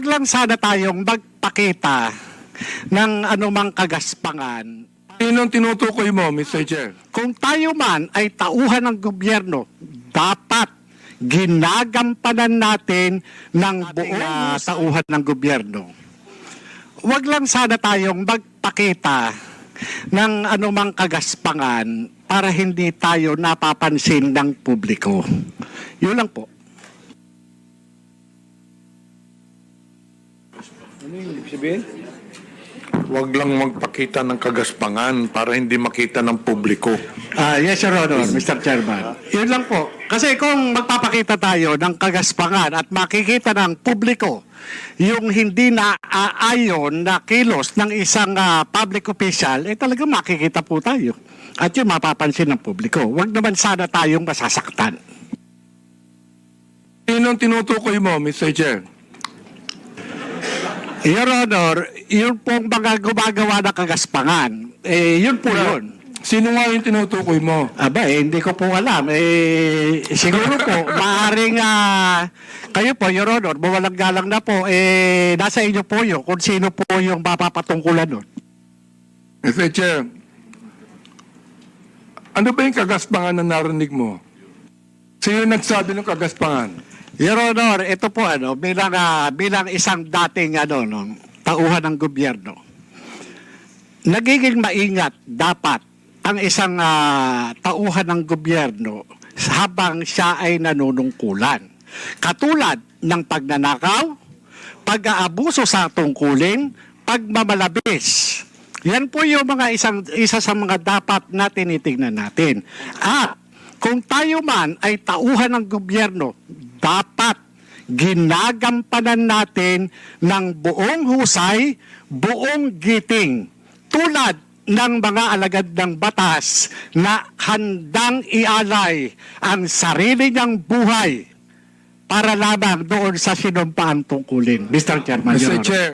wag lang sana tayong magpakita ng anumang kagaspangan. Sinong tinutukoy mo, Mr. Chair? Kung tayo man ay tauhan ng gobyerno, dapat ginagampanan natin ng buong ah, tauhan ng gobyerno. Wag lang sana tayong magpakita ng anumang kagaspangan para hindi tayo napapansin ng publiko. Yun lang po. Huwag lang magpakita ng kagaspangan para hindi makita ng publiko. Ah, yes, Your Honor, Mr. Chairman. Yun lang po. Kasi kung magpapakita tayo ng kagaspangan at makikita ng publiko yung hindi na aayon na kilos ng isang ah, public official, eh talaga makikita po tayo. At yun mapapansin ng publiko. Huwag naman sana tayong masasaktan. Sinong tinutukoy mo, Mr. Chair? Your Honor, yun pong mga gumagawa ng kagaspangan, eh yun po yun. Sino nga yung tinutukoy mo? Aba, eh, hindi ko po alam. Eh, siguro po, maaaring ah, kayo po, Your Honor, mawalang galang na po, eh, nasa inyo po yun kung sino po yung mapapatungkulan nun. Mr. Chair, ano ba yung kagaspangan na narinig mo? Sino yung nagsabi ng kagaspangan? Your Honor, ito po ano, bilang, ah, bilang isang dating ano, no, tauhan ng gobyerno, nagiging maingat dapat ang isang ah, tauhan ng gobyerno habang siya ay nanunungkulan. Katulad ng pagnanakaw, pag-aabuso sa tungkulin, pagmamalabis. Yan po yung mga isang, isa sa mga dapat na tinitingnan natin. At kung tayo man ay tauhan ng gobyerno, dapat ginagampanan natin ng buong husay, buong giting. Tulad ng mga alagad ng batas na handang ialay ang sarili niyang buhay para lamang doon sa sinumpaang tungkulin. Mr. Chairman, Mr. Chair,